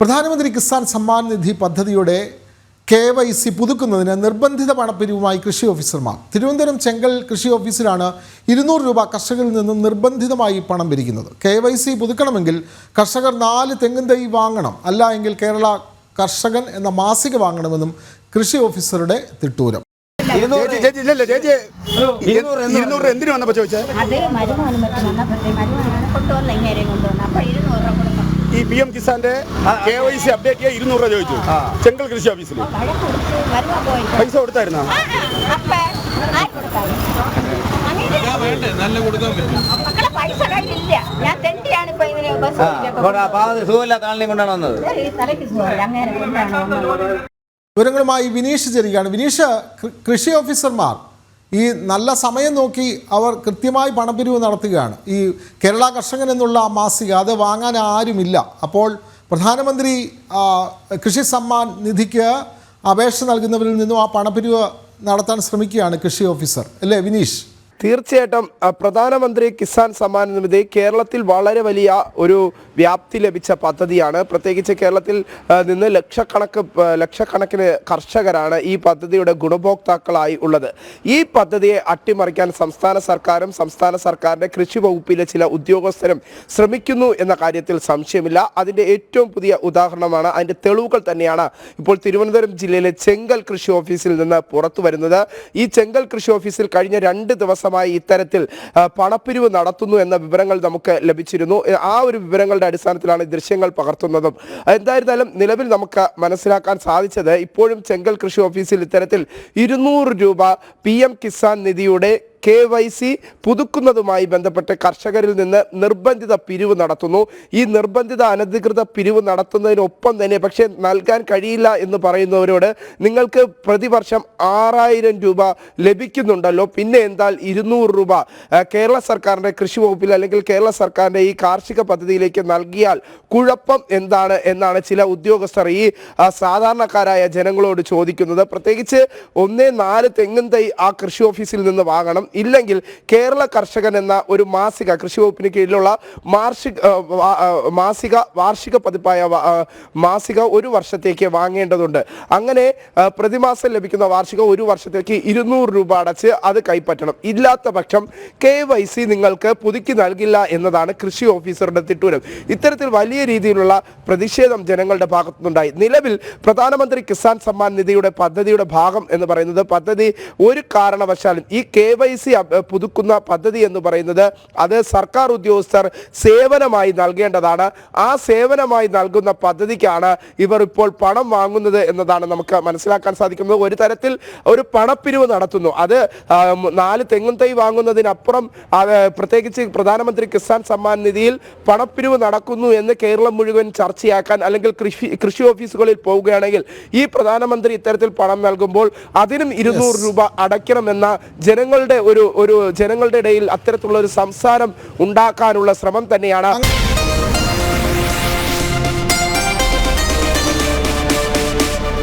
പ്രധാനമന്ത്രി കിസാൻ സമ്മാൻ നിധി പദ്ധതിയുടെ K Y C പുതുക്കുന്നതിന് നിർബന്ധിത പണപ്പിരിവുമായി കൃഷി ഓഫീസർമാർ. തിരുവനന്തപുരം ചെങ്കൽ കൃഷി ഓഫീസിലാണ് ഇരുന്നൂറ് രൂപ കർഷകരിൽ നിന്നും നിർബന്ധിതമായി പണം പിരിക്കുന്നത്. കെ വൈ സി പുതുക്കണമെങ്കിൽ കർഷകർ നാല് തെങ്ങും തൈ വാങ്ങണം. അല്ല എങ്കിൽ കേരള കർഷകൻ എന്ന മാസിക വാങ്ങണമെന്നും കൃഷി ഓഫീസറുടെ തിട്ടൂരം. എന്തിനു വന്നപ്പോ ചേച്ചി ഈ പി എം കിസാന്റെ കെ വൈ സി അപ്ഡേറ്റ് ചെയ്യാൻ ഇരുന്നൂറ് രൂപ ചോദിച്ചു. ചെങ്കൽ കൃഷി ഓഫീസിൽ. പൈസ കൊടുത്തായിരുന്നോ? വിവരങ്ങളുമായി വിനീഷ് ചെറിയാണ്. വിനീഷ് കൃഷി ഓഫീസർമാർ ഈ നല്ല സമയം നോക്കി അവർ കൃത്യമായി പണപ്പിരിവ് നടത്തുകയാണ്. ഈ കേരള കർഷകൻ എന്നുള്ള ആ മാസിക അത് വാങ്ങാൻ ആരുമില്ല. അപ്പോൾ പ്രധാനമന്ത്രി കൃഷി സമ്മാൻ നിധിക്ക് അപേക്ഷ നൽകുന്നവരിൽ നിന്നും ആ പണപ്പിരിവ് നടത്താൻ ശ്രമിക്കുകയാണ് കൃഷി ഓഫീസർ. അല്ലേ വിനീഷ്? തീർച്ചയായിട്ടും പ്രധാനമന്ത്രി കിസാൻ സമ്മാൻ നിധി കേരളത്തിൽ വളരെ വലിയ ഒരു വ്യാപ്തി ലഭിച്ച പദ്ധതിയാണ്. പ്രത്യേകിച്ച് കേരളത്തിൽ നിന്ന് ലക്ഷക്കണക്ക് ലക്ഷക്കണക്കിന് കർഷകരാണ് ഈ പദ്ധതിയുടെ ഗുണഭോക്താക്കളായി ഉള്ളത്. ഈ പദ്ധതിയെ അട്ടിമറിക്കാൻ സംസ്ഥാന സർക്കാരും സംസ്ഥാന സർക്കാരിന്റെ കൃഷി വകുപ്പിലെ ചില ഉദ്യോഗസ്ഥരും ശ്രമിക്കുന്നു എന്ന കാര്യത്തിൽ സംശയമില്ല. അതിന്റെ ഏറ്റവും പുതിയ ഉദാഹരണമാണ് അതിന്റെ തെളിവുകൾ തന്നെയാണ് ഇപ്പോൾ തിരുവനന്തപുരം ജില്ലയിലെ ചെങ്കൽ കൃഷി ഓഫീസിൽ നിന്ന് പുറത്തു വരുന്നത് ഈ ചെങ്കൽ കൃഷി ഓഫീസിൽ കഴിഞ്ഞ രണ്ട് ദിവസമായി ഇത്തരത്തിൽ പണപ്പിരിവ് നടത്തുന്നു എന്ന വിവരങ്ങൾ നമുക്ക് ലഭിച്ചിരുന്നു. ആ ഒരു വിവരങ്ങളുടെ അടിസ്ഥാനത്തിലാണ് ദൃശ്യങ്ങൾ പകർത്തുന്നതും. എന്തായിരുന്നാലും നിലവിൽ നമുക്ക് മനസ്സിലാക്കാൻ സാധിച്ചത് ഇപ്പോഴും ചെങ്കൽ കൃഷി ഓഫീസിൽ ഇത്തരത്തിൽ ഇരുന്നൂറ് രൂപ പി കിസാൻ നിധിയുടെ കെ വൈ സി പുതുക്കുന്നതുമായി ബന്ധപ്പെട്ട് കർഷകരിൽ നിന്ന് നിർബന്ധിത പിരിവ് നടത്തുന്നു. ഈ നിർബന്ധിത അനധികൃത പിരിവ് നടത്തുന്നതിനൊപ്പം തന്നെ പക്ഷേ നൽകാൻ കഴിയില്ല എന്ന് പറയുന്നവരോട് നിങ്ങൾക്ക് പ്രതിവർഷം ആറായിരം രൂപ ലഭിക്കുന്നുണ്ടല്ലോ. പിന്നെ എന്താൽ ഇരുന്നൂറ് രൂപ കേരള സർക്കാരിന്റെ കൃഷി വകുപ്പിൽ അല്ലെങ്കിൽ കേരള സർക്കാരിന്റെ ഈ കാർഷിക പദ്ധതിയിലേക്ക് നൽകിയാൽ കുഴപ്പം എന്താണ് എന്നാണ് ചില ഉദ്യോഗസ്ഥർ ഈ സാധാരണക്കാരായ ജനങ്ങളോട് ചോദിക്കുന്നത്. പ്രത്യേകിച്ച് ഒന്നേ നാല് തെങ്ങും തൈ ആ കൃഷി ഓഫീസിൽ നിന്ന് വാങ്ങണം. ഇല്ലെങ്കിൽ കേരള കർഷകൻ എന്ന ഒരു മാസിക കൃഷി വകുപ്പിന് കീഴിലുള്ള മാർഷിക മാസിക വാർഷിക പതിപ്പായ മാസിക ഒരു വർഷത്തേക്ക് വാങ്ങേണ്ടതുണ്ട്. അങ്ങനെ പ്രതിമാസം ലഭിക്കുന്ന വാർഷിക ഒരു വർഷത്തേക്ക് ഇരുന്നൂറ് രൂപ അടച്ച് അത് കൈപ്പറ്റണം. ഇല്ലാത്ത പക്ഷം കെ വൈ സി നിങ്ങൾക്ക് പുതുക്കി നൽകില്ല എന്നതാണ് കൃഷി ഓഫീസറുടെ തിട്ടൂരം. ഇത്തരത്തിൽ വലിയ രീതിയിലുള്ള പ്രതിഷേധം ജനങ്ങളുടെ ഭാഗത്തുനിന്നുണ്ടായി. നിലവിൽ പ്രധാനമന്ത്രി കിസാൻ സമ്മാൻ നിധിയുടെ പദ്ധതിയുടെ ഭാഗം എന്ന് പറയുന്നത് പദ്ധതി ഒരു കാരണവശാലും ഈ കെ വൈ സി പുതുക്കുന്ന പദ്ധതി എന്ന് പറയുന്നത് അത് സർക്കാർ ഉദ്യോഗസ്ഥർ സേവനമായി നൽകേണ്ടതാണ്. ആ സേവനമായി നൽകുന്ന പദ്ധതിക്കാണ് ഇവർ ഇപ്പോൾ പണം വാങ്ങുന്നത് എന്നതാണ് നമുക്ക് മനസ്സിലാക്കാൻ സാധിക്കുന്നത്. ഒരു തരത്തിൽ ഒരു പണപ്പിരിവ് നടത്തുന്നു. അത് നാല് തെങ്ങും തൈ വാങ്ങുന്നതിനപ്പുറം പ്രത്യേകിച്ച് പ്രധാനമന്ത്രി കിസാൻ സമ്മാൻ നിധിയിൽ പണപ്പിരിവ് നടക്കുന്നു എന്ന് കേരളം മുഴുവൻ ചർച്ചയാക്കാൻ അല്ലെങ്കിൽ കൃഷി കൃഷി ഓഫീസുകളിൽ പോവുകയാണെങ്കിൽ ഈ പ്രധാനമന്ത്രി ഇത്തരത്തിൽ പണം നൽകുമ്പോൾ അതിനും ഇരുന്നൂറ് രൂപ അടയ്ക്കണമെന്ന ജനങ്ങളുടെ ഒരു ഒരു ജനങ്ങളുടെ ഇടയിൽ അത്തരത്തിലുള്ള ഒരു സംസാരം ഉണ്ടാക്കാനുള്ള ശ്രമം തന്നെയാണ്.